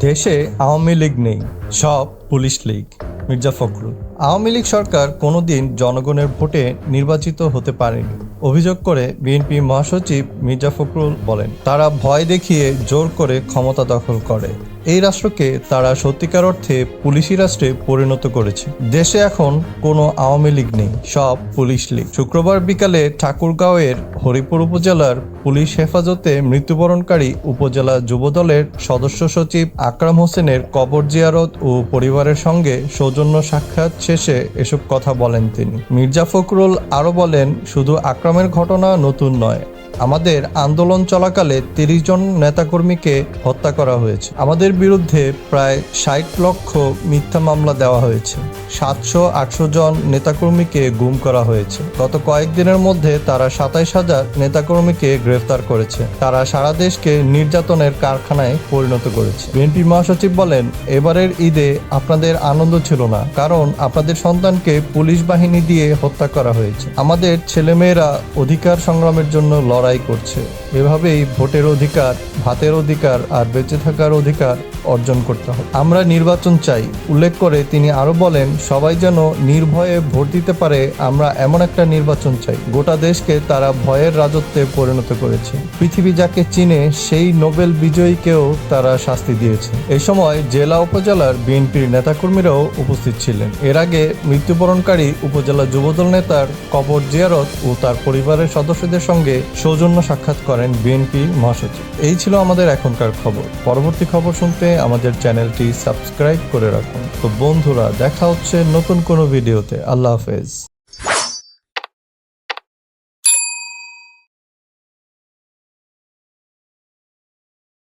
দেশে আওয়ামী লীগ নেই সব police league. Mirza Fakhrul. Awami League সরকার কোনোদিন জনগণের ভোটে নির্বাচিত হতে পারেনি। অভিযোগ করে বিএনপি মহাসচিব মির্জা ফখরুল বলেন, তারা ভয় দেখিয়ে জোর করে ক্ষমতা দখল করে। এই রাষ্ট্রকে তারা সত্যিকার অর্থে পুলিশি রাষ্ট্রে পরিণত করেছে। দেশে এখন কোনো আওয়ামী লীগ নেই, সব পুলিশ লীগ। শুক্রবার বিকালে ঠাকুরগাঁওয়ের হরিপুর উপজেলার পুলিশ হেফাজতে মৃত্যুবরণকারী উপজেলা যুবদলের সদস্য সচিব আকরাম হোসেনের কবর জিয়ারত ও পরিবারের সঙ্গে সৌজন্য সাক্ষাৎ শেষে এসব কথা বলেন তিনি। মির্জা ফখরুল আরও বলেন, শুধু আক্রমের ঘটনা নতুন নয় আমাদের আন্দোলন চলাকালে তিরিশ জন নেতাকর্মীকে হত্যা করা হয়েছে। আমাদের বিরুদ্ধে প্রায় ষাট লক্ষ মিথ্যা মামলা দেওয়া হয়েছে। সাতশো আটশো জন নেতাকর্মীকে গুম করা হয়েছে। গত কয়েকদিনের মধ্যে তারা সাতাইশ হাজার নেতাকর্মীকে গ্রেফতার করেছে। তারা সারা দেশকে নির্যাতনের কারখানায় পরিণত করেছে। বিএনপি মহাসচিব বলেন, এবারের ঈদে আপনাদের আনন্দ ছিল না, কারণ আপনাদের সন্তানকে পুলিশ বাহিনী দিয়ে হত্যা করা হয়েছে। আমাদের ছেলেমেয়েরা অধিকার সংগ্রামের জন্য লড়াই করছে। এভাবেই ভোটের অধিকার, ভাতের অধিকার আর বেঁচে থাকার অধিকার অর্জন করতে হবে আমরা নির্বাচন চাই। উল্লেখ করে তিনি আরও বলেন, সবাই যেন নির্ভয়ে ভোট দিতে পারে, আমরা এমন একটা নির্বাচন চাই। গোটা দেশকে তারা ভয়ের রাজত্বে পরিণত করেছে। পৃথিবী যাকে চিনে, সেই নোবেল বিজয়ীকেও তারা শাস্তি দিয়েছে। এই সময় জেলা উপজেলার বিএনপির নেতাকর্মীরাও উপস্থিত ছিলেন। এর আগে মৃত্যুবরণকারী উপজেলা যুবদল নেতার কবর জিয়ারত ও তার পরিবারের সদস্যদের সঙ্গে সৌজন্য সাক্ষাৎ করেন বিএনপি মহাসচিব। এই ছিল আমাদের এখনকার খবর। পরবর্তী খবর শুনতে আমাদের চ্যানেলটি সাবস্ক্রাইব করে রাখুন। তো বন্ধুরা, দেখা হচ্ছে নতুন কোনো ভিডিওতে। আল্লাহ হাফেজ।